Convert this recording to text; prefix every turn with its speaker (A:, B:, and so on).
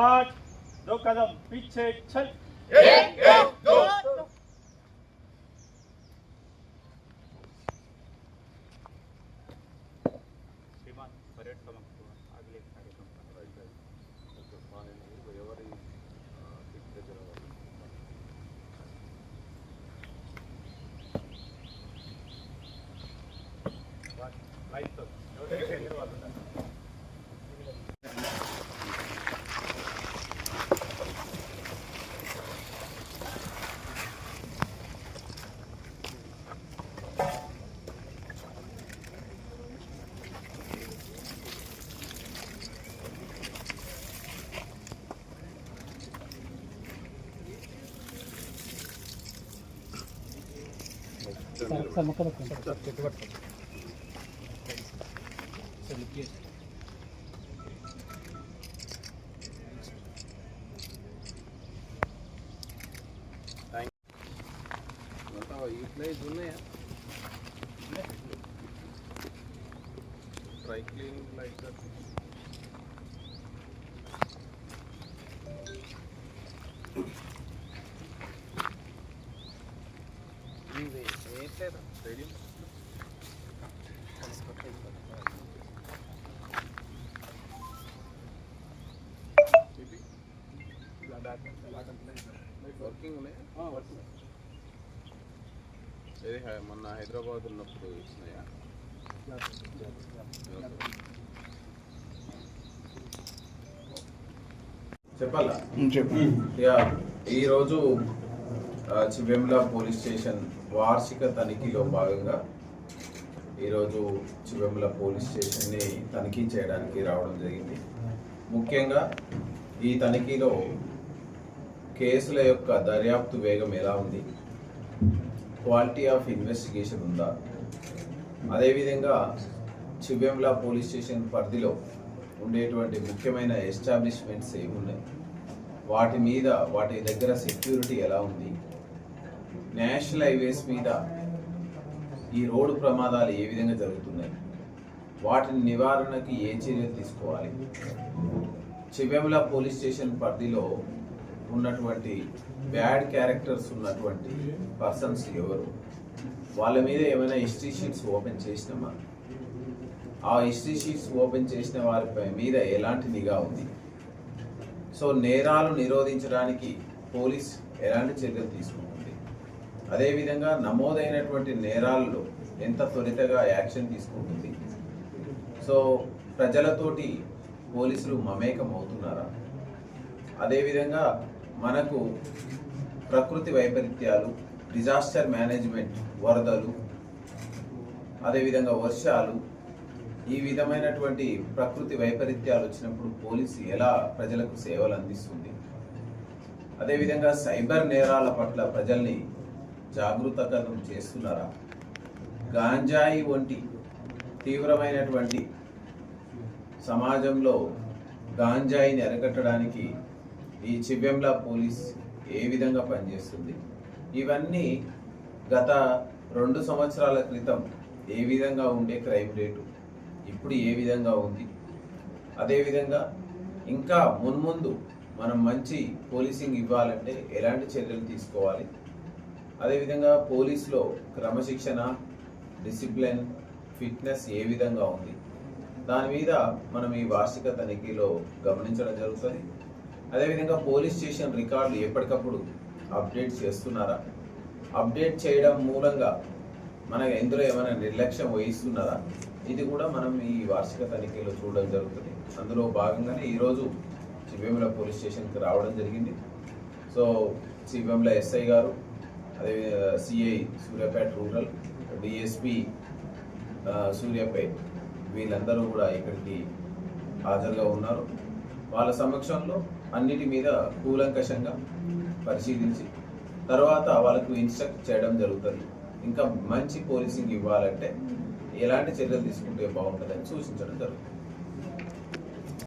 A: पाँच दो कदम पीछे छल श्रीमान परेड अगले कार्यक्रम
B: యూటిలైజ్ ఉన్నాయా డ్రై క్లీనింగ్ లైక్ ఏంటేదా రెడీ వర్కింగ్ ఉన్నాయా ఏది హై- మొన్న హైదరాబాద్ ఉన్నప్పుడు ఇచ్చినాయా చెప్పాలా యా ఈరోజు ఆ, చివెంల పోలీస్ స్టేషన్ వార్షిక తనిఖీలో భాగంగా ఈరోజు చివెంల పోలీస్ స్టేషన్ని తనిఖీ చేయడానికి రావడం జరిగింది. ముఖ్యంగా ఈ తనిఖీలో కేసుల యొక్క దర్యాప్తు వేగం ఎలా ఉంది? క్వాలిటీ ఆఫ్ ఇన్వెస్టిగేషన్ ఉందా? అదేవిధంగా చివెంల పోలీస్ స్టేషన్ పరిధిలో ఉండేటువంటి ముఖ్యమైన ఎస్టాబ్లిష్మెంట్స్ ఏమున్నాయి? వాటి మీద వాటి దగ్గర సెక్యూరిటీ ఎలా ఉంది? నేషనల్ హైవేస్ మీద ఈ రోడ్డు ప్రమాదాలు ఏ విధంగా జరుగుతున్నాయి? వాటిని నివారణకి ఏ చర్యలు తీసుకోవాలి? చివెముల పోలీస్ స్టేషన్ పరిధిలో ఉన్నటువంటి బ్యాడ్ క్యారెక్టర్స్ ఉన్నటువంటి పర్సన్స్ ఎవరు? వాళ్ళ మీద ఏమైనా హిస్టరీ షీట్స్ ఓపెన్ చేసినామా? ఆ హిస్టరీ షీట్స్ ఓపెన్ చేసిన వారిపై మీద ఎలాంటి నిఘా ఉంది? సో నేరాలు నిరోధించడానికి పోలీస్ ఎలాంటి చర్యలు తీసుకుంటుంది అదేవిధంగా నమోదైనటువంటి నేరాల్లో ఎంత త్వరితగా యాక్షన్ తీసుకుంటుంది? సో ప్రజలతోటి పోలీసులు మమేకం అవుతున్నారా అదేవిధంగా మనకు ప్రకృతి వైపరీత్యాలు డిజాస్టర్ మేనేజ్మెంట్ వరదలు అదేవిధంగా వర్షాలు ఈ విధమైనటువంటి ప్రకృతి వైపరీత్యాలు వచ్చినప్పుడు పోలీసు ఎలా ప్రజలకు సేవలు అందిస్తుంది? అదేవిధంగా సైబర్ నేరాల పట్ల ప్రజల్ని జాగృతకరం చేస్తున్నారా? గాంజాయి వంటి తీవ్రమైనటువంటి సమాజంలో గాంజాయిని అరికట్టడానికి ఈ చివ్యంలా పోలీస్ ఏ విధంగా పనిచేస్తుంది? ఇవన్నీ గత రెండు సంవత్సరాల క్రితం ఏ విధంగా ఉండే క్రైమ్ రేటు? ఇప్పుడు ఏ విధంగా ఉంది? అదేవిధంగా ఇంకా మున్ముందు మనం మంచి పోలీసింగ్ ఇవ్వాలంటే ఎలాంటి చర్యలు తీసుకోవాలి? అదేవిధంగా పోలీసులో క్రమశిక్షణ డిసిప్లిన్ ఫిట్నెస్ ఏ విధంగా ఉంది? దాని మీద మనం ఈ వార్షిక తనిఖీలో గమనించడం జరుగుతుంది. అదేవిధంగా పోలీస్ స్టేషన్ రికార్డులు ఎప్పటికప్పుడు అప్డేట్ చేస్తున్నారా? అప్డేట్ చేయడం మూలంగా మన ఎందులో ఏమైనా నిర్లక్ష్యం వహిస్తున్నారా? ఇది కూడా మనం ఈ వార్షిక తనిఖీలో చూడడం జరుగుతుంది. అందులో భాగంగానే ఈరోజు శివేముల పోలీస్ స్టేషన్కి రావడం జరిగింది. సో శివేముల ఎస్ఐ గారు అదే CI Suryapet rural DSP Suryapet వీళ్ళందరూ కూడా ఇక్కడికి హాజరుగా ఉన్నారు. వాళ్ళ సమక్షంలో అన్నిటి మీద కూలంకషంగా పరిశీలించి తర్వాత వాళ్ళకు ఇన్స్ట్రక్ట్ చేయడం జరుగుతుంది. ఇంకా మంచి పోలీసింగ్ ఇవ్వాలంటే ఎలాంటి చర్యలు తీసుకుంటే బాగుంటుందని సూచించడం జరుగుతుంది.